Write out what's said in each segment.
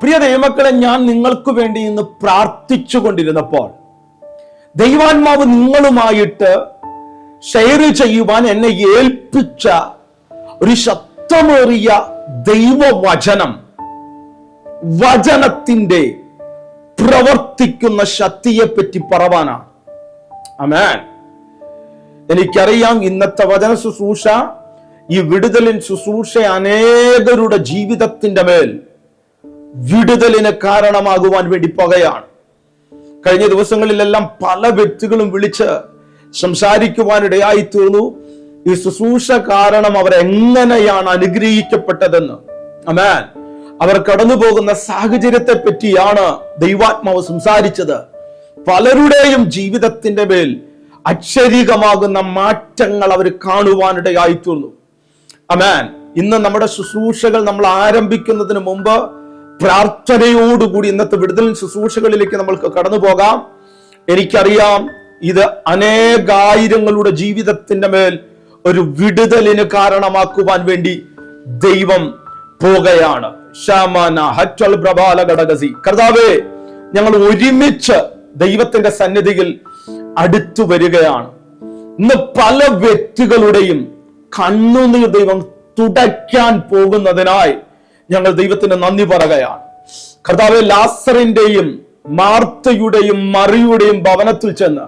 പ്രിയ ദൈവമക്കളെ ഞാൻ നിങ്ങൾക്ക് വേണ്ടി ഇന്ന് പ്രാർത്ഥിച്ചു കൊണ്ടിരുന്നപ്പോൾ ദൈവാത്മാവ് നിങ്ങളുമായിട്ട് ഷെയർ ചെയ്യുവാൻ എന്നെ ഏൽപ്പിച്ച ഒരു ശക്തമേറിയ ദൈവവചനം വചനത്തിന്റെ പ്രവർത്തിക്കുന്ന ശക്തിയെ പറ്റി പറവാനാണ്. അമേൻ എനിക്കറിയാം ഇന്നത്തെ വചന ശുശ്രൂഷ ഈ വിടുതലിൻ ശുശ്രൂഷ അനേകരുടെ ജീവിതത്തിന്റെ മേൽ വിടുതലിന് കാരണമാകുവാൻ വേണ്ടി പോകുകയാണ് കഴിഞ്ഞ ദിവസങ്ങളിലെല്ലാം പല വ്യക്തികളും വിളിച്ച് സംസാരിക്കുവാനിടയായി തീർന്നു. ഈ ശുശ്രൂഷ കാരണം അവർ എങ്ങനെയാണ് അനുഗ്രഹിക്കപ്പെട്ടതെന്ന്. അമേൻ അവർ കടന്നു പോകുന്ന സാഹചര്യത്തെ പറ്റിയാണ് ദൈവാത്മാവ് സംസാരിച്ചത്. പലരുടെയും ജീവിതത്തിന്റെ മേൽ അക്ഷരീകമാകുന്ന മാറ്റങ്ങൾ അവർ കാണുവാനിടയായി തീർന്നു. അമേൻ ഇന്ന് നമ്മുടെ ശുശ്രൂഷകൾ നമ്മൾ ആരംഭിക്കുന്നതിന് മുമ്പ് പ്രാർത്ഥനയോടുകൂടി ഇന്നത്തെ വിടുതൽ ശുശ്രൂഷകളിലേക്ക് നമ്മൾക്ക് കടന്നു പോകാം. എനിക്കറിയാം ഇത് അനേകായിരങ്ങളുടെ ജീവിതത്തിന്റെ മേൽ ഒരു വിടുതലിന് കാരണമാക്കുവാൻ വേണ്ടി ദൈവം പോകുകയാണ് കർത്താവേ ഞങ്ങൾ ഒരുമിച്ച് ദൈവത്തിന്റെ സന്നിധിയിൽ അടുത്തു വരികയാണ്. ഇന്ന് പല വ്യക്തികളുടെയും കണ്ണുനീർ ദൈവം തുടയ്ക്കാൻ പോകുന്നതിനായി ഞങ്ങൾ ദൈവത്തിന് നന്ദി പറയുകയാണ്. കർത്താവ് ലാസറിന്റെയും മാർത്തയുടെയും മറിയുടെയും ഭവനത്തിൽ ചെന്ന്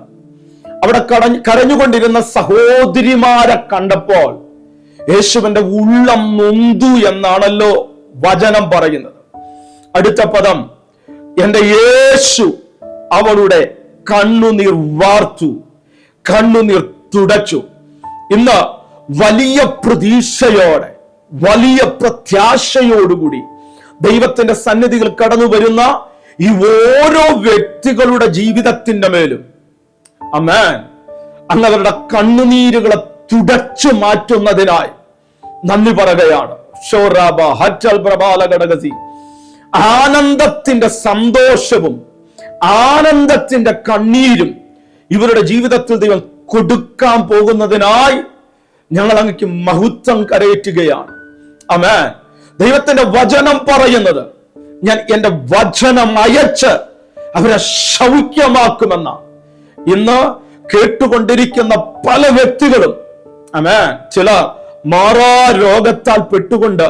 അവിടെ കടഞ്ഞു കരഞ്ഞുകൊണ്ടിരുന്ന സഹോദരിമാരെ കണ്ടപ്പോൾ യേശുവിന്റെ ഉള്ളം നൊന്തു എന്നാണല്ലോ വചനം പറയുന്നത്. അടുത്ത പദം എന്റെ യേശു അവളുടെ കണ്ണുനീർ വാർത്തു കണ്ണുനീർ തുടച്ചു. ഇന്ന് വലിയ പ്രതീക്ഷയോടെ വലിയ പ്രത്യാശയോടുകൂടി ദൈവത്തിന്റെ സന്നിധികൾ കടന്നു വരുന്ന ഈ ഓരോ വ്യക്തികളുടെ ജീവിതത്തിന്റെ മേലും. അമേൻ അങ്ങവരുടെ കണ്ണുനീരുകളെ തുടച്ചു മാറ്റുന്നതിനായി നന്ദി പറയുകയാണ്. ആനന്ദത്തിന്റെ സന്തോഷവും ആനന്ദത്തിന്റെ കണ്ണീരും ഇവരുടെ ജീവിതത്തിൽ ദൈവം കൊടുക്കാൻ പോകുന്നതിനായി ഞങ്ങൾ അങ്ങക്ക് മഹത്വം കരയറ്റുകയാണ്. അമേ ദൈവത്തിന്റെ വചനം പറയുന്നത് ഞാൻ എന്റെ വചനം അയച്ച് അവരെ ശൗക്യമാക്കുമെന്ന ഇന്ന് കേട്ടുകൊണ്ടിരിക്കുന്ന പല വ്യക്തികളും അമേ ചില മാറാ രോഗത്താൽ പെട്ടുകൊണ്ട്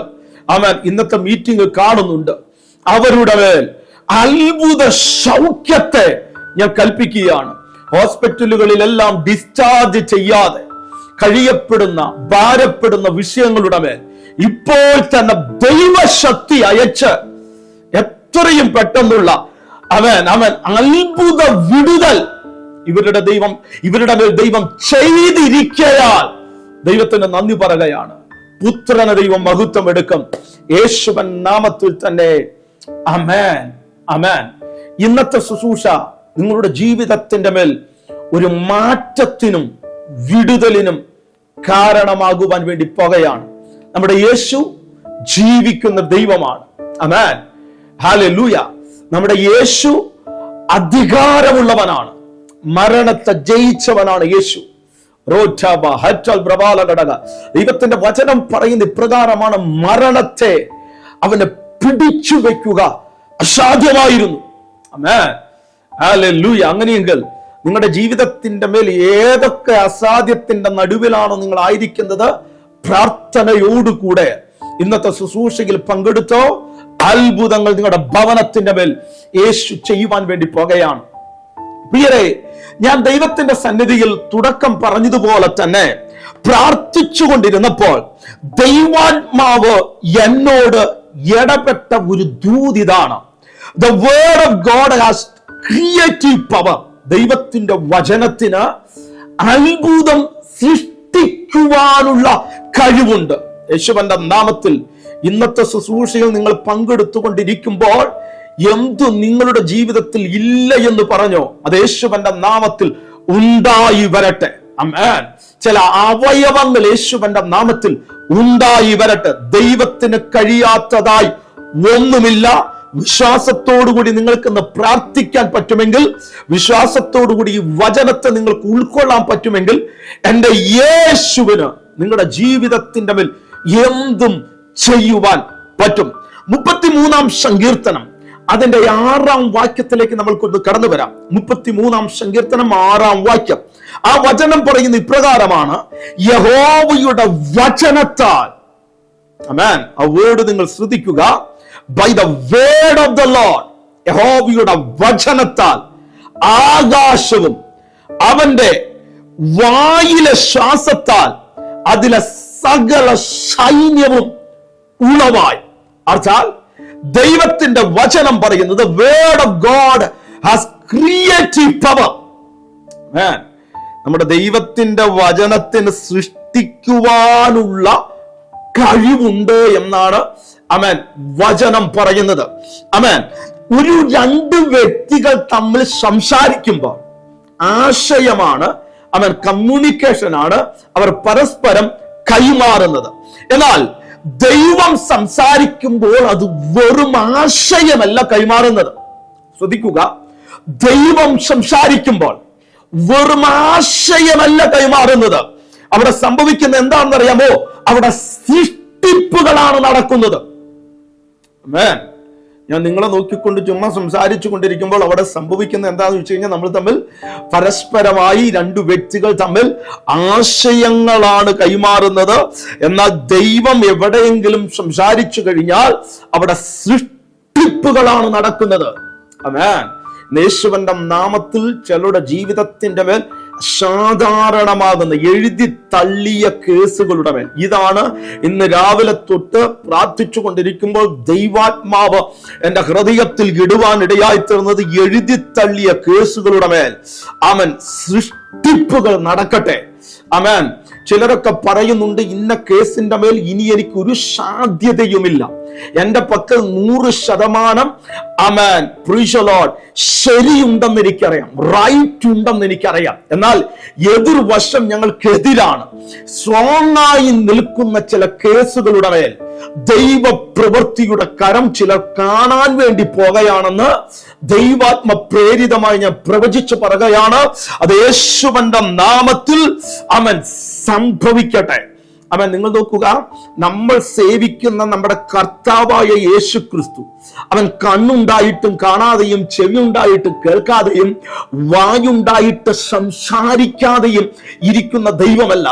അവൻ ഇന്നത്തെ മീറ്റിംഗ് കാണുന്നുണ്ട്. അവരുടെ മേൽ അത്ഭുത സൗഖ്യത്തെ ഞാൻ കൽപ്പിക്കുകയാണ്. ഹോസ്പിറ്റലുകളിലെല്ലാം ഡിസ്ചാർജ് ചെയ്യാതെ കഴിയപ്പെടുന്ന ഭാരപ്പെടുന്ന വിഷയങ്ങളുടെ മേൽ ഇപ്പോൾ തന്നെ ദൈവശക്തി അയച്ച് എത്രയും പെട്ടെന്നുള്ള അവൻ അവൻ അത്ഭുത വിടുതൽ ഇവരുടെ ദൈവം ഇവരുടെ മേൽ ദൈവം ചെയ്തിരിക്കയാൽ ദൈവത്തിന് നന്ദി പറയുകയാണ്. പുത്രന ദൈവം മഹത്വം എടുക്കും. യേശുവൻ നാമത്തിൽ തന്നെ. അമേൻ അമേൻ ഇന്നത്തെ ശുശ്രൂഷ നിങ്ങളുടെ ജീവിതത്തിന്റെ മേൽ ഒരു മാറ്റത്തിനും വിടുതലിനും കാരണമാകുവാൻ വേണ്ടി പോകുകയാണ് നമ്മുടെ യേശു ജീവിക്കുന്ന ദൈവമാണ്. അമേൻ ഹാലൂയ നമ്മുടെ യേശു അധികാരമുള്ളവനാണ്. മരണത്തെ ജയിച്ചവനാണ് യേശു. ദൈവത്തിന്റെ വചനം പറയുന്ന ഇപ്രകാരമാണ് മരണത്തെ അവനെ പിടിച്ചു വെക്കുക അസാധ്യമായിരുന്നു. അങ്ങനെയെങ്കിൽ നിങ്ങളുടെ ജീവിതത്തിന്റെ മേൽ ഏതൊക്കെ അസാധ്യത്തിന്റെ നടുവിലാണോ നിങ്ങൾ ആയിരിക്കുന്നത് പ്രാർത്ഥനയോടുകൂടെ ഇന്നത്തെ ശുശ്രൂഷയിൽ പങ്കെടുത്തോ അത്ഭുതങ്ങൾ നിങ്ങളുടെ ഭവനത്തിന്റെ മേൽ യേശു ചെയ്യുവാൻ വേണ്ടി പോകുകയാണ്. പ്രിയരെ ഞാൻ ദൈവത്തിന്റെ സന്നിധിയിൽ തുടക്കം പറഞ്ഞതുപോലെ തന്നെ പ്രാർത്ഥിച്ചു കൊണ്ടിരുന്നപ്പോൾ ദൈവാത്മാവ് എന്നോട് ഇടപെട്ട ഒരു ദൂതിതാണ്. The word of God has creative power ദൈവത്തിന്റെ വചനത്തിന് അത്ഭുതം സൃഷ്ടിക്കുവാനുള്ള കഴിവുണ്ട്. യേശുവന്റെ നാമത്തിൽ ഇന്നത്തെ ശുശ്രൂഷയിൽ നിങ്ങൾ പങ്കെടുത്തുകൊണ്ടിരിക്കുമ്പോൾ എന്തു നിങ്ങളുടെ ജീവിതത്തിൽ ഇല്ല എന്ന് പറഞ്ഞോ അത് യേശുവന്റെ നാമത്തിൽ ഉണ്ടായി വരട്ടെ. ചില അവയവങ്ങൾ യേശുവന്റെ നാമത്തിൽ ഉണ്ടായി വരട്ടെ. ദൈവത്തിന് കഴിയാത്തതായി ഒന്നുമില്ല. വിശ്വാസത്തോടുകൂടി നിങ്ങൾക്ക് ഇന്ന് പ്രാർത്ഥിക്കാൻ പറ്റുമെങ്കിൽ വിശ്വാസത്തോടുകൂടി ഈ വചനത്തെ നിങ്ങൾക്ക് ഉൾക്കൊള്ളാൻ പറ്റുമെങ്കിൽ എന്റെ യേശുവിന് നിങ്ങളുടെ ജീവിതത്തിന്റെ മേൽ എന്തും ചെയ്യുവാൻ പറ്റും. മുപ്പത്തിമൂന്നാം സങ്കീർത്തനം. അതിന്റെ ആറാം വാക്യത്തിലേക്ക് നമ്മൾക്കൊന്ന് കടന്നു വരാം. മുപ്പത്തിമൂന്നാം സങ്കീർത്തനം ആറാം വാക്യം. ആ വചനം പറയുന്ന ഇപ്രകാരമാണ് യഹോവയുടെ വചനത്താൽ ആ വേർഡ് നിങ്ങൾ ശ്രദ്ധിക്കുക. By the word of the Lord യഹോവയുടെ വചനത്താൽ ആകാശവും അവന്റെ വായിലെ ശ്വാസത്താൽ അതിലെ സകല സൈന്യവും ഉളവായി അർത്ഥാൽ ദൈവത്തിന്റെ വചനം പറയുന്നത് word of God has creative power നമ്മുടെ ദൈവത്തിന്റെ വചനത്തിന് സൃഷ്ടിക്കുവാനുള്ള കഴിവുണ്ട് എന്നാണ് അമേൻ. വചനം പറയുന്നത്. അമേൻ. ഒരു രണ്ട് വ്യക്തികൾ തമ്മിൽ സംസാരിക്കുമ്പോൾ ആശയമാണ് അവൻ കമ്മ്യൂണിക്കേഷൻ ആണ് അവർ പരസ്പരം കൈമാറുന്നത്. എന്നാൽ ദൈവം സംസാരിക്കുമ്പോൾ അത് വെറും ആശയമല്ല കൈമാറുന്നത്. ശ്രദ്ധിക്കുക. ദൈവം സംസാരിക്കുമ്പോൾ വെറും ആശയമല്ല കൈമാറുന്നത്. അവിടെ സംഭവിക്കുന്ന എന്താണെന്ന് അറിയാമോ അവിടെ സൃഷ്ടിപ്പുകളാണ് നടക്കുന്നത്. Amen. ഞാൻ നിങ്ങളെ നോക്കിക്കൊണ്ട് ചുമ്മാ സംസാരിച്ചു കൊണ്ടിരിക്കുമ്പോൾ അവിടെ സംഭവിക്കുന്ന എന്താണെന്ന് വെച്ച് കഴിഞ്ഞാൽ നമ്മൾ തമ്മിൽ പരസ്പരമായി രണ്ടു വ്യക്തികൾ തമ്മിൽ ആശയങ്ങളാണ് കൈമാറുന്നത്. എന്നാൽ ദൈവം എവിടെയെങ്കിലും സംസാരിച്ചു കഴിഞ്ഞാൽ അവിടെ സൃഷ്ടിപ്പുകളാണ് നടക്കുന്നത്. അമേ യേശുവന്റെ നാമത്തിൽ ചിലരുടെ ജീവിതത്തിന്റെ മേൽ സാധാരണമാകുന്ന എഴുതി തള്ളിയ കേസുകളുടെ മേൽ. ഇതാണ് ഇന്ന് രാവിലെ തൊട്ട് പ്രാർത്ഥിച്ചു കൊണ്ടിരിക്കുമ്പോൾ ദൈവാത്മാവ് എന്റെ ഹൃദയത്തിൽ ഇടുവാൻ ഇടയായി തീർന്നത് എഴുതി തള്ളിയ കേസുകളുടെ മേൽ. അവൻ സൃഷ്ടിപ്പുകൾ നടക്കട്ടെ. അമേൻ ചിലരൊക്കെ പറയുന്നുണ്ട് ഇന്ന കേസിന്റെ മേൽ ഇനി എനിക്ക് ഒരു സാധ്യതയുമില്ല. എന്റെ പക്കൽ നൂറ് ശതമാനം അമേൻ. പ്രീഷലോഡ് ശരിയുണ്ടെന്ന് എനിക്കറിയാം. റൈറ്റ് ഉണ്ടെന്ന് എനിക്കറിയാം. എന്നാൽ എതിർവശം ഞങ്ങൾക്കെതിരാണ്. സ്ട്രോങ് ആയി നിൽക്കുന്ന ചില കേസുകളുടെ മേൽ ദൈവ പ്രവൃത്തിയുടെ കരം ചിലർ കാണാൻ വേണ്ടി പോകുകയാണെന്ന് ദൈവാത്മ പ്രേരിതമായി ഞാൻ പ്രവചിച്ചു പറയുകയാണ്. അത് യേശുവന്റെ നാമത്തിൽ അവൻ സംഭവിക്കട്ടെ. അവൻ നിങ്ങൾ നോക്കുക നമ്മൾ സേവിക്കുന്ന നമ്മുടെ കർത്താവായ യേശു ക്രിസ്തു അവൻ കണ്ണുണ്ടായിട്ടും കാണാതെയും ചെവി ഉണ്ടായിട്ടും കേൾക്കാതെയും വായുണ്ടായിട്ട് സംസാരിക്കാതെയും ഇരിക്കുന്ന ദൈവമല്ല.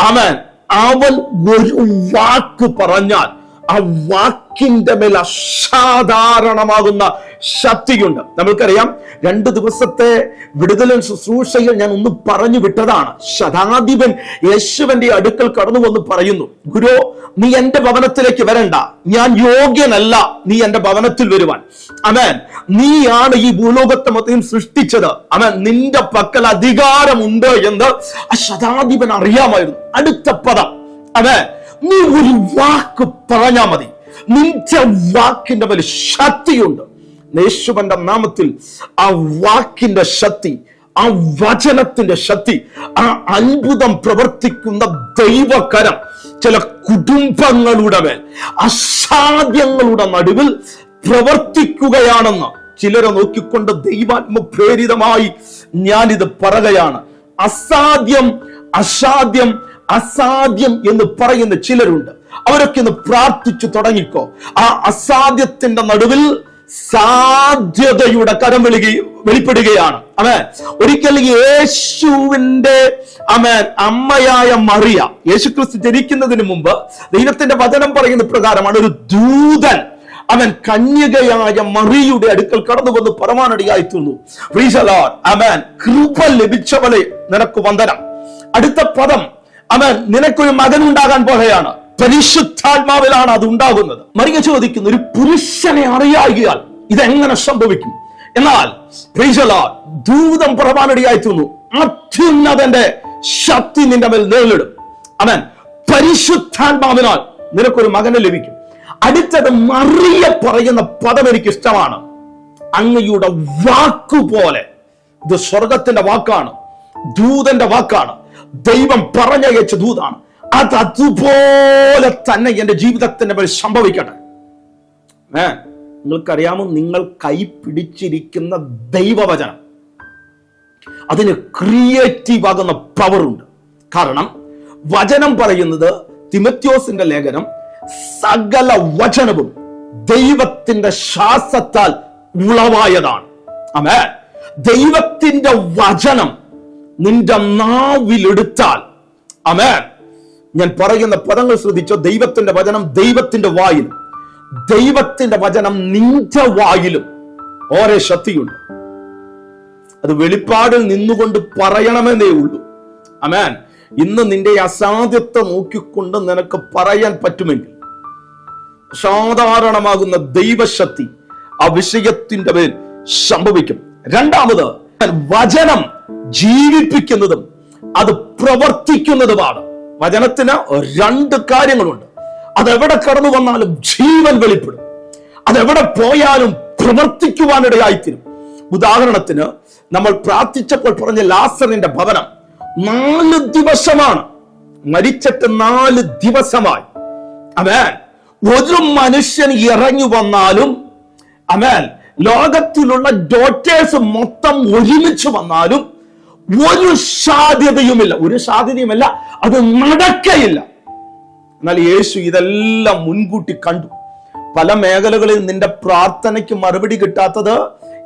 അവൻ അവൻ ഒരു വാക്ക് പറഞ്ഞാൽ ആ വാക്കിന്റെ മേൽ അസാധാരണമാകുന്ന ശക്തിയുണ്ട്. നമ്മൾക്കറിയാം രണ്ട് ദിവസത്തെ വിടുതലും ശുശ്രൂഷയിൽ ഞാൻ ഒന്ന് പറഞ്ഞു വിട്ടതാണ്. ശതാധിപൻ യേശുവിന്റെ അടുക്കൽ കടന്നു വന്ന് പറയുന്നു ഗുരു നീ എന്റെ ഭവനത്തിലേക്ക് വരണ്ട. ഞാൻ യോഗ്യനല്ല നീ എന്റെ ഭവനത്തിൽ വരുവാൻ. അമേൻ. നീയാണ് ഈ ഭൂലോകത്തെ മൊത്തം സൃഷ്ടിച്ചത്. അമേൻ. നിന്റെ പക്കൽ അധികാരമുണ്ട് എന്ന് ആ ശതാധിപൻ അറിയാമായിരുന്നു. അടുത്ത പദം. അതെ നീ ഒരു വാക്ക് പറഞ്ഞാ മതി. നിന്റെ വാക്കിന്റെ മേൽ ശക്തിയുണ്ട്. യേശുവന്റെ നാമത്തിൽ ആ വാക്കിന്റെ ശക്തി ആ വചനത്തിന്റെ ശക്തി ആ അത്ഭുതം പ്രവർത്തിക്കുന്ന ദൈവകരം ചില കുടുംബങ്ങളുടെ മേൽ അസാധ്യങ്ങളുടെ നടുവിൽ പ്രവർത്തിക്കുകയാണെന്ന് ചിലരെ നോക്കിക്കൊണ്ട് ദൈവാത്മ പ്രേരിതമായി ഞാനിത് പറയുകയാണ്. അസാധ്യം അസാധ്യം അസാധ്യം എന്ന് പറയുന്ന ചിലരുണ്ട്. അവരൊക്കെ ഒന്ന് പ്രാർത്ഥിച്ചു തുടങ്ങിക്കോ. ആ അസാധ്യത്തിന്റെ നടുവിൽ സാധ്യതയുടെ കരം വെളിക വെളിപ്പെടുകയാണ്. അമേൻ ഒരിക്കൽ യേശുവിന്റെ അമേൻ അമ്മയായ മറിയ യേശു ക്രിസ്തു ജനിക്കുന്നതിന് മുമ്പ് ദൈവത്തിന്റെ വചനം പറയുന്ന പ്രകാരമാണ് ഒരു ദൂതൻ അവൻ കന്യകയായ മറിയുടെ അടുക്കൽ കടന്നു വന്ന് പരമാനടിയായി തീർന്നു അവൻ കൃപ ലഭിച്ചവളെ നിനക്ക് വന്ദനം. അടുത്ത പദം അവൻ നിനക്കൊരു മകൻ ഉണ്ടാകാൻ പോകുകയാണ് പരിശുദ്ധാത്മാവിലാണ് അത് ഉണ്ടാകുന്നത്. മറിയ ചോദിക്കുന്നു ഒരു പുരുഷനെ അറിയാകിയാൽ ഇതെങ്ങനെ സംഭവിക്കും? എന്നാൽ ദൂതം പുറമാനടിയായി തീർന്നു. അത്യുന്നതന്റെ ശക്തി നിന്റെ മേൽ നേരിടും. അവൻ പരിശുദ്ധാത്മാവിനാൽ നിനക്കൊരു മകനെ ലഭിക്കും. അടുത്തത് മറിയ പറയുന്ന പദം എനിക്ക് ഇഷ്ടമാണ് അങ്ങയുടെ വാക്കുപോലെ. ഇത് സ്വർഗത്തിന്റെ വാക്കാണ് ദൂതന്റെ വാക്കാണ്. ദൈവം പറഞ്ഞയച്ച ദൂതാണ്. അത് അതുപോലെ തന്നെ എന്റെ ജീവിതത്തിന്റെ മേൽ സംഭവിക്കട്ടെ. ഏ നിങ്ങൾക്കറിയാമോ? നിങ്ങൾ കൈ പിടിച്ചിരിക്കുന്ന ദൈവവചനം. അതിന് ക്രിയേറ്റീവ് ആകുന്ന പവറുണ്ട് കാരണം വചനം പറയുന്നത് തിമത്യോസിന്റെ ലേഖനം സകല വചനവും ദൈവത്തിന്റെ ശ്വാസത്താൽ ഉളവായതാണ്. അമേ ദൈവത്തിന്റെ വചനം നിന്റെ നാവിലെടുത്താൽ. അമേ ഞാൻ പറയുന്ന പദങ്ങൾ ശ്രദ്ധിച്ചോ? ദൈവത്തിന്റെ വചനം ദൈവത്തിന്റെ വായിലും ദൈവത്തിന്റെ വചനം നിന്റെ വായിലും ഓരോ ശക്തിയുണ്ട്. അത് വെളിപ്പാടിൽ നിന്നുകൊണ്ട് പറയണമെന്നേ ഉള്ളൂ. അമേൻ ഇന്ന് നിന്റെ അസാധ്യത്തെ നോക്കിക്കൊണ്ട് നിനക്ക് പറയാൻ പറ്റുമെങ്കിൽ സാധാരണമാകുന്ന ദൈവശക്തി ആ വിഷയത്തിന്റെ മേൽ സംഭവിക്കും. രണ്ടാമത് വചനം ജീവിപ്പിക്കുന്നതും അത് പ്രവർത്തിക്കുന്നതുമാണ്. വചനത്തിന് രണ്ട് കാര്യങ്ങളുണ്ട്. അതെവിടെ കടന്നു വന്നാലും ജീവൻ വെളിപ്പെടും. അതെവിടെ പോയാലും പ്രവർത്തിക്കുവാനിടയായിത്തീരും. ഉദാഹരണത്തിന് നമ്മൾ പ്രാർത്ഥിച്ചപ്പോൾ പറഞ്ഞ ലാസറിന്റെ ഭവനം നാല് ദിവസമാണ്. മരിച്ചിട്ട് നാല് ദിവസമായി. അമേൻ. ഒരു മനുഷ്യൻ ഇറങ്ങി വന്നാലും അമേൻ ലോകത്തിലുള്ള ഡോക്ടേഴ്സ് മൊത്തം ഒരുമിച്ച് വന്നാലും ഒരു സാധ്യതയുമില്ല ഒരു സാധ്യതയുമില്ല അത് നടക്കയില്ല. എന്നാൽ യേശു ഇതെല്ലാം മുൻകൂട്ടി കണ്ടു. പല മേഖലകളിൽ നിന്റെ പ്രാർത്ഥനയ്ക്ക് മറുപടി കിട്ടാത്തത്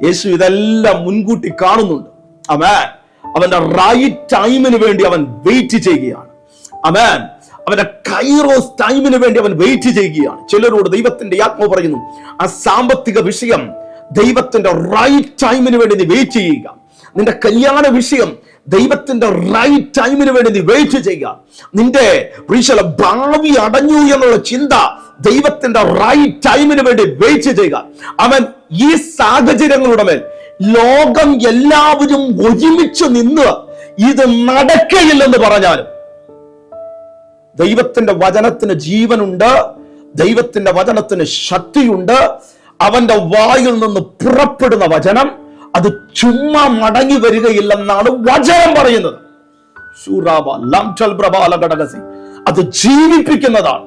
യേശു ഇതെല്ലാം മുൻകൂട്ടി കാണുന്നുണ്ട്. അമേൻ അവന്റെ റൈറ്റ് ടൈമിന് വേണ്ടി അവൻ വെയിറ്റ് ചെയ്യുകയാണ്. അമേൻ അവന്റെ കൈറോസ് ടൈമിന് വേണ്ടി അവൻ വെയിറ്റ് ചെയ്യുകയാണ്. ചിലരോട് ദൈവത്തിന്റെ ആത്മാവ് പറയുന്നു ആ സാമ്പത്തിക വിഷയം ദൈവത്തിന്റെ റൈറ്റ് ടൈമിന് വേണ്ടി നീ വെയിറ്റ് ചെയ്യുക. നിന്റെ കല്യാണ വിഷയം ദൈവത്തിന്റെ റൈറ്റ് ടൈമിന് വേണ്ടി നീ വെയിറ്റ് ചെയ്യുക. നിന്റെ ഭാവി അടഞ്ഞു എന്നുള്ള ചിന്ത ദൈവത്തിന്റെ റൈറ്റ് ടൈമിന് വേണ്ടി വെയിറ്റ് ചെയ്യുക. അവൻ ഈ സാഹചര്യങ്ങളുടെ മേൽ ലോകം എല്ലാവരും ഒരുമിച്ച് നിന്ന് ഇത് നടക്കയില്ലെന്ന് പറഞ്ഞാലും ദൈവത്തിന്റെ വചനത്തിന് ജീവനുണ്ട് ദൈവത്തിന്റെ വചനത്തിന് ശക്തിയുണ്ട് അവന്റെ വായിൽ നിന്ന് പുറപ്പെടുന്ന വചനം അത് ചുമ്മാ മടങ്ങി വരികയില്ലെന്നാണ് വചനം പറയുന്നത്. അത് ജീവിപ്പിക്കുന്നതാണ്.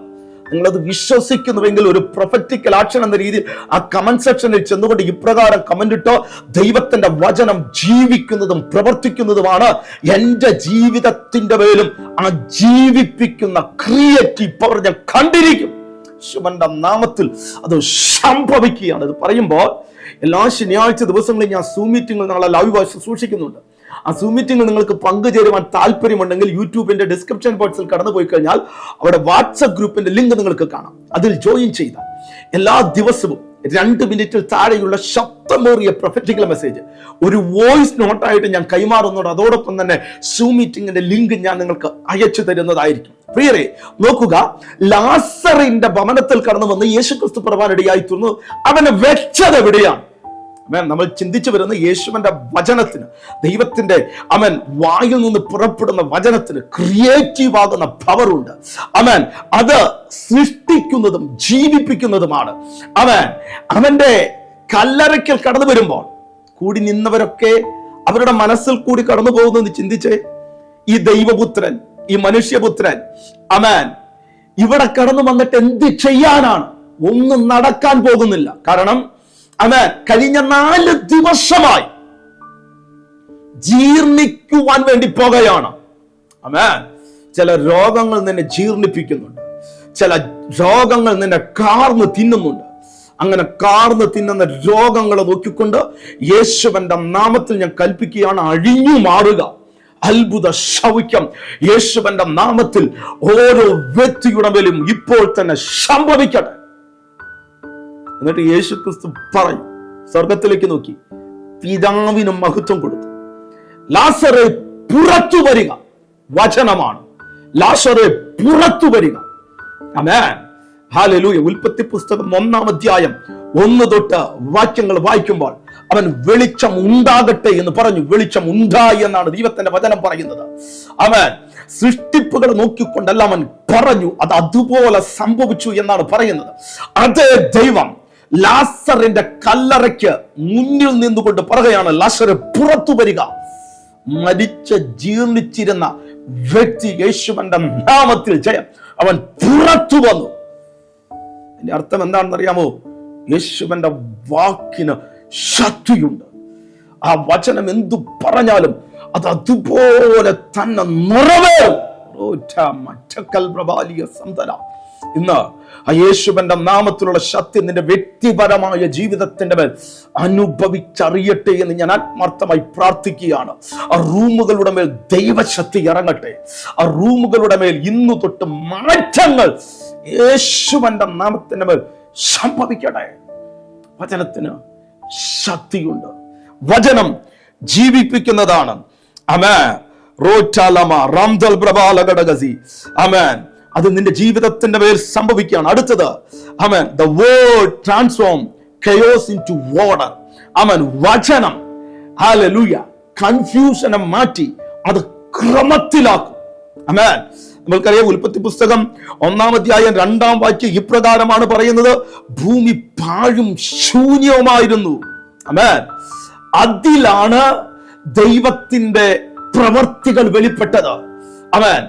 നിങ്ങളത് വിശ്വസിക്കുന്നുവെങ്കിൽ ഒരു പ്രൊഫറ്റിക്കൽ ആക്ഷൻ എന്ന രീതിയിൽ ആ കമന്റ് സെക്ഷനിൽ ചെന്നുകൊണ്ട് ഇപ്രകാരം കമന്റ് ഇട്ടോ ദൈവത്തിന്റെ വചനം ജീവിക്കുന്നതും പ്രവർത്തിക്കുന്നതുമാണ് എന്റെ ജീവിതത്തിന്റെ മേലും ആ ജീവിപ്പിക്കുന്ന ക്രിയേറ്റീവ് പവർ ഞാൻ കണ്ടിരിക്കും. ശിവന്റെ നാമത്തിൽ അത് സംഭവിക്കുകയാണ്. ഇത് പറയുമ്പോൾ എല്ലാ ശനിയാഴ്ച ദിവസങ്ങളിൽ ഞാൻ സൂം മീറ്റിംഗിൽ ലൈവ് സൂക്ഷിക്കുന്നുണ്ട്. ആ സൂം നിങ്ങൾക്ക് പങ്കുചേരുവാൻ താല്പര്യമുണ്ടെങ്കിൽ യൂട്യൂബിന്റെ ഡിസ്ക്രിപ്ഷൻ ബോക്സിൽ കടന്നു പോയി കഴിഞ്ഞാൽ അവിടെ വാട്സപ്പ് ഗ്രൂപ്പിന്റെ ലിങ്ക് നിങ്ങൾക്ക് കാണാം. അതിൽ ജോയിൻ ചെയ്ത എല്ലാ ദിവസവും രണ്ട് മിനിറ്റിൽ താഴെയുള്ള ശബ്ദമേറിയ പ്രൊഫറ്റിക്കൽ മെസ്സേജ് ഒരു വോയിസ് നോട്ടായിട്ട് ഞാൻ കൈമാറുന്നുണ്ട്. അതോടൊപ്പം തന്നെ സൂം മീറ്റിംഗിന്റെ ലിങ്ക് ഞാൻ നിങ്ങൾക്ക് അയച്ചു തരുന്നതായിരിക്കും. പ്രിയരെ നോക്കുക. ലാസറിന്റെ ഭവനത്തിൽ കടന്നു വന്ന് യേശുക്രിസ്തു പ്രവാനിടയായി തീർന്നു. അവനെ വെച്ചത് എവിടെയാണ്? അവൻ നമ്മൾ ചിന്തിച്ചു വരുന്ന യേശുവിന്റെ വചനത്തിന് ദൈവത്തിന്റെ അവൻ വായിൽ നിന്ന് പുറപ്പെടുന്ന വചനത്തിന് ക്രിയേറ്റീവ് ആകുന്ന പവറുണ്ട് അവൻ അത് സൃഷ്ടിക്കുന്നതും ജീവിപ്പിക്കുന്നതുമാണ്. അവൻ അവന്റെ കല്ലറയ്ക്കൽ കടന്നു വരുമ്പോൾ കൂടി നിന്നവരൊക്കെ അവരുടെ മനസ്സിൽ കൂടി കടന്നു പോകുന്നെന്ന് ചിന്തിച്ച്? ഈ ദൈവപുത്രൻ ഈ മനുഷ്യപുത്രൻ. അമാൻ. ഇവിടെ കടന്നു വന്നിട്ട് എന്ത് ചെയ്യാനാണ്? ഒന്നും നടക്കാൻ പോകുന്നില്ല. കാരണം അമാൻ കഴിഞ്ഞ നാല് ദിവസമായി ജീർണിക്കുവാൻ വേണ്ടി പോകുകയാണ്. അമാൻ. ചില രോഗങ്ങൾ നിന്നെ ജീർണിപ്പിക്കുന്നുണ്ട്. ചില രോഗങ്ങൾ നിന്നെ കാർന്ന് തിന്നുന്നുണ്ട്. അങ്ങനെ കാർന്ന് തിന്നുന്ന രോഗങ്ങളെ നോക്കിക്കൊണ്ട് യേശുവന്റെ നാമത്തിൽ ഞാൻ കൽപ്പിക്കുകയാണ് അഴിഞ്ഞു മാറുക. അത്ഭുത ശൗക്യം. യേശുവന്റെ നാമത്തിൽ ഓരോ വ്യക്തിയുടെ മേലും ഇപ്പോൾ തന്നെ സംഭവിക്കട്ടെ. എന്നിട്ട് യേശു ക്രിസ്തു പറയും സ്വർഗത്തിലേക്ക് നോക്കി. പിതാവിന് മഹത്വം കൊടുത്തു. ലാസറെ പുറത്തു വരിക വചനമാണ്. ലാസറെ പുറത്തു വരിക. ഉൽപ്പത്തി പുസ്തകം ഒന്നാം അധ്യായം ഒന്ന് തൊട്ട് വാക്യങ്ങൾ വായിക്കുമ്പോൾ അവൻ വെളിച്ചം ഉണ്ടാകട്ടെ എന്ന് പറഞ്ഞു. വെളിച്ചം ഉണ്ടായി എന്നാണ് ദൈവത്തിന്റെ വചനം പറയുന്നത്. അവൻ സൃഷ്ടിപ്പുകൾ നോക്കിക്കൊണ്ടല്ല അവൻ പറഞ്ഞു. അത് അതുപോലെ സംഭവിച്ചു എന്നാണ് പറയുന്നത്. അതേ ദൈവം ലാസറിന്റെ കല്ലറയ്ക്ക് മുന്നിൽ നിന്നുകൊണ്ട് പറയുകയാണ് ലാസർ പുറത്തു വരിക. മരിച്ച ജീർണിച്ചിരുന്ന വ്യക്തി യേശുവന്റെ നാമത്തിൽ ജയം. അവൻ പുറത്തു വന്നു. അതിന്റെ അർത്ഥം എന്താണെന്ന് അറിയാമോ യേശുവന്റെ വാക്കിന് ശക്തിയുണ്ട്. ആ വചനം എന്തു പറഞ്ഞാലും അത് അതുപോലെ തന്നെ നിറവേറും. ഇന്ന് ആ യേശുവിന്റെ നാമത്തിലുള്ള ശക്തി നിന്റെ വ്യക്തിപരമായ ജീവിതത്തിന്റെ മേൽ അനുഭവിച്ചറിയട്ടെ എന്ന് ഞാൻ ആത്മാർത്ഥമായി പ്രാർത്ഥിക്കുകയാണ്. ആ റൂമുകളുടെ മേൽ ദൈവശക്തി ഇറങ്ങട്ടെ. ആ റൂമുകളുടെ മേൽ ഇന്നു തൊട്ട് മാറ്റങ്ങൾ യേശുവന്റെ നാമത്തിന്റെ മേൽ സംഭവിക്കട്ടെ. വചനത്തിന് ശക്തിയുണ്ട്. വചനം ജീവിപ്പിക്കുന്നതാണ്. അമേൻ റോറ്റാലമ റംദൽ പ്രഭാലഘടകസി അമേൻ അത് നിന്റെ ജീവിതത്തിന്റെ പേര് സംഭവിക്കുകയാണ്. അടുത്തത് amen the word transform chaos into order amen വചനം ഹാലലൂയ കൺഫ്യൂഷനെ മാറ്റി അത് ക്രമത്തിലാക്കും. അമേൻ നമ്മൾക്കറിയാം ഉൽപ്പത്തി പുസ്തകം ഒന്നാം അധ്യായം രണ്ടാം വാക്യം ഇപ്രകാരമാണ് പറയുന്നത്. ഭൂമി പാഴും ശൂന്യവുമായിരുന്നു. അമേ അതിലാണ് ദൈവത്തിന്റെ പ്രവർത്തികൾ വെളിപ്പെട്ടത്. അവൻ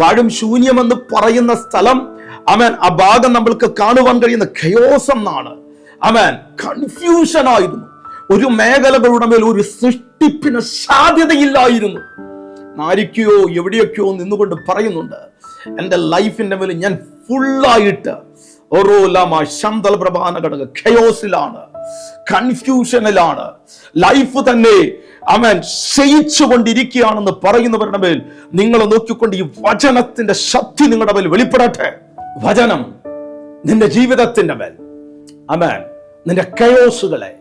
പാഴും ശൂന്യമെന്ന് പറയുന്ന സ്ഥലം അവൻ ആ ഭാഗം നമ്മൾക്ക് കാണുവാൻ കഴിയുന്ന ഖയോസം എന്നാണ്. അവൻ കൺഫ്യൂഷൻ ആയിരുന്നു. ഒരു മേഖലകളുടെ മേൽ ഒരു സൃഷ്ടിപ്പിന് സാധ്യതയില്ലായിരുന്നു. ആരിക്കയോ എവിടെയൊക്കെയോ നിന്നുകൊണ്ട് പറയുന്നുണ്ട് എന്റെ ലൈഫിന്റെ മേൽ ഞാൻ ഫുള്ളായിട്ട് ഓരോ ലാമാ ശന്തൽ പ്രഭാന ഘടക ഖയോസിലാണ് കൺഫ്യൂഷനിലാണ്. ലൈഫ് തന്നെ അവൻ ക്ഷയിച്ചു കൊണ്ടിരിക്കുകയാണെന്ന് പറയുന്നവരുടെ മേൽ നിങ്ങൾ നോക്കിക്കൊണ്ട് ഈ വചനത്തിന്റെ ശക്തി നിങ്ങളുടെ മേൽ വെളിപ്പെടട്ടെ. വചനം നിന്റെ ജീവിതത്തിന്റെ മേൽ. അവൻ നിന്റെ കയോസുകളെ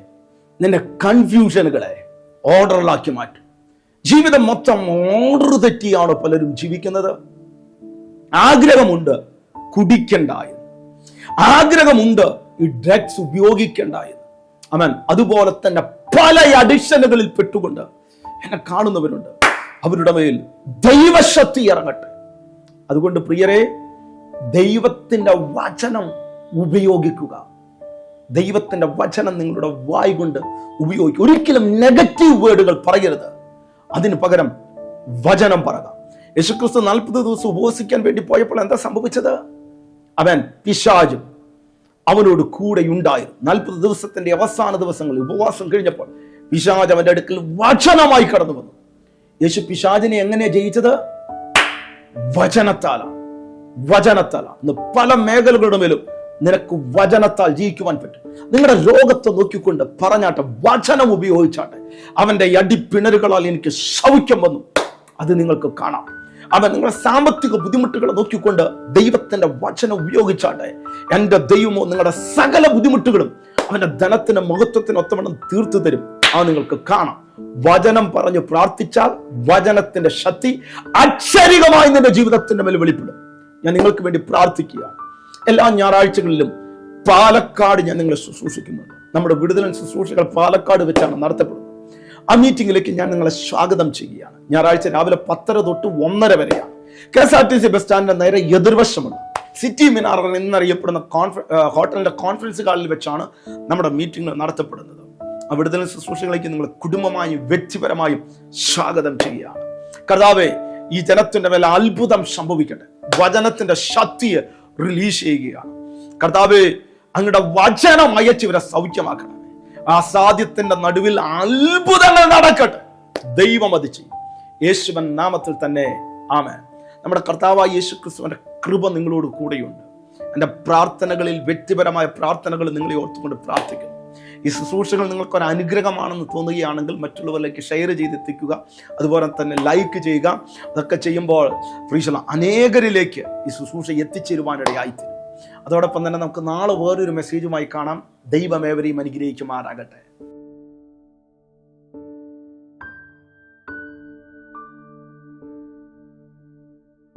നിന്റെ കൺഫ്യൂഷനുകളെ ഓർഡറിലാക്കി മാറ്റും. ജീവിതം മൊത്തം ഓർഡർ തെറ്റിയാണ് പലരും ജീവിക്കുന്നത്. ആഗ്രഹമുണ്ട് കുടിക്കണ്ടായത് ആഗ്രഹമുണ്ട് ഈ ഡ്രഗ്സ് ഉപയോഗിക്കണ്ടായത് അമൻ അതുപോലെ തന്നെ പല അഡിക്ഷനുകളിൽ പെട്ടുകൊണ്ട് എന്നെ കാണുന്നവരുണ്ട്. അവരുടെ മേൽ ദൈവശക്തി ഇറങ്ങട്ടെ. അതുകൊണ്ട് പ്രിയരെ ദൈവത്തിന്റെ വചനം ഉപയോഗിക്കുക. ദൈവത്തിന്റെ വചനം നിങ്ങളുടെ വായ് കൊണ്ട് ഉപയോഗിക്കുക. ഒരിക്കലും നെഗറ്റീവ് വേർഡുകൾ പറയരുത്. അതിന് പകരം വചനം പറക. യേശുക്രിസ്തു നാൽപ്പത് ദിവസം ഉപവസിക്കാൻ വേണ്ടി പോയപ്പോൾ എന്താ സംഭവിച്ചത്? അവൻ പിശാജും അവനോട് കൂടെ ഉണ്ടായിരുന്നു നാൽപ്പത് ദിവസത്തിന്റെ അവസാന ദിവസങ്ങളിൽ ഉപവാസം കഴിഞ്ഞപ്പോൾ പിശാജ് അവന്റെ അടുക്കൽ വചനമായി കടന്നു വന്നു. യേശു പിശാജിനെ എങ്ങനെ ജയിച്ചത്? വചനത്താലാണ് വചനത്താലാണ് പല മേഖലകളുടെ മേലും നിനക്ക് വചനത്താൽ ജീവിക്കുവാൻ പറ്റും. നിങ്ങളുടെ ലോകത്തെ നോക്കിക്കൊണ്ട് പറഞ്ഞാട്ടെ വചനം ഉപയോഗിച്ചാട്ടെ. അവന്റെ അടിപ്പിണരുകളാൽ എനിക്ക് സൗഖ്യം വന്നു. അത് നിങ്ങൾക്ക് കാണാം. അവൻ നിങ്ങളുടെ സാമ്പത്തിക ബുദ്ധിമുട്ടുകളെ നോക്കിക്കൊണ്ട് ദൈവത്തിന്റെ വചനം ഉപയോഗിച്ചാട്ടെ. എന്റെ ദൈവമോ നിങ്ങളുടെ സകല ബുദ്ധിമുട്ടുകളും അവന്റെ ധനത്തിന് മഹത്വത്തിന് ഒത്തവണ്ണം തീർത്തു തരും. അത് നിങ്ങൾക്ക് കാണാം. വചനം പറഞ്ഞു പ്രാർത്ഥിച്ചാൽ വചനത്തിന്റെ ശക്തി അക്ഷരികമായി നിന്റെ ജീവിതത്തിന്റെ മേൽ വെളിപ്പെടും. ഞാൻ നിങ്ങൾക്ക് വേണ്ടി പ്രാർത്ഥിക്കുകയാണ്. എല്ലാ ഞായറാഴ്ചകളിലും പാലക്കാട് ഞാൻ നിങ്ങളെ ശുശ്രൂഷിക്കുന്നുണ്ട്. നമ്മുടെ വിടുതലൻ ശുശ്രൂഷകൾ പാലക്കാട് വെച്ചാണ് നടത്തപ്പെടുന്നത്. ആ മീറ്റിംഗിലേക്ക് ഞാൻ നിങ്ങളെ സ്വാഗതം ചെയ്യുകയാണ്. ഞായറാഴ്ച രാവിലെ പത്തര തൊട്ട് ഒന്നര വരെയാണ്. K S R T C bus സ്റ്റാൻഡിന്റെ നേരെ എതിർവശമുണ്ട്. സിറ്റി മിനാർ എന്നറിയപ്പെടുന്ന കോൺഫ ഹോട്ടലിന്റെ കോൺഫറൻസ് ഹാളിൽ വെച്ചാണ് നമ്മുടെ മീറ്റിംഗ് നടത്തപ്പെടുന്നത്. വിടുതൽ ശുശ്രൂഷകളിലേക്ക് നിങ്ങൾ കുടുംബമായും വ്യക്തിപരമായും സ്വാഗതം ചെയ്യുകയാണ്. കർത്താവെ ഈ ജനത്തിന്റെ മേലെ അത്ഭുതം സംഭവിക്കട്ടെ. വചനത്തിന്റെ ശക്തിയെ റിലീസ് ചെയ്യുകയാണ് കർത്താവ് അങ്ങയുടെ വചനം അയച്ച് ഇവരെ സൗഖ്യമാക്കണം ആ സാധ്യത്തിന്റെ നടുവിൽ അത്ഭുതങ്ങൾ നടക്കട്ടെ. ദൈവം അത് ചെയ്യും. യേശുവൻ നാമത്തിൽ തന്നെ ആമേൻ. നമ്മുടെ കർത്താവായ യേശു ക്രിസ്തുവിന്റെ കൃപ നിങ്ങളോട് കൂടെയുണ്ട്. എന്റെ പ്രാർത്ഥനകളിൽ വ്യക്തിപരമായ പ്രാർത്ഥനകൾ നിങ്ങളെ ഓർത്തുകൊണ്ട് പ്രാർത്ഥിക്കുന്നു. ഈ ശുശ്രൂഷകൾ നിങ്ങൾക്ക് ഒരു അനുഗ്രഹമാണെന്ന് തോന്നുകയാണെങ്കിൽ മറ്റുള്ളവരിലേക്ക് ഷെയർ ചെയ്തെത്തിക്കുക. അതുപോലെ തന്നെ ലൈക്ക് ചെയ്യുക. അതൊക്കെ ചെയ്യുമ്പോൾ ഫ്രീഷല അനേകരിലേക്ക് ഈ ശുശ്രൂഷ എത്തിച്ചേരുവാനിടയായിത്തീരും. അതോടൊപ്പം തന്നെ നമുക്ക് നാളെ വേറൊരു മെസ്സേജുമായി കാണാം. ദൈവമേവരെയും അനുഗ്രഹിക്കുമാറാകട്ടെ.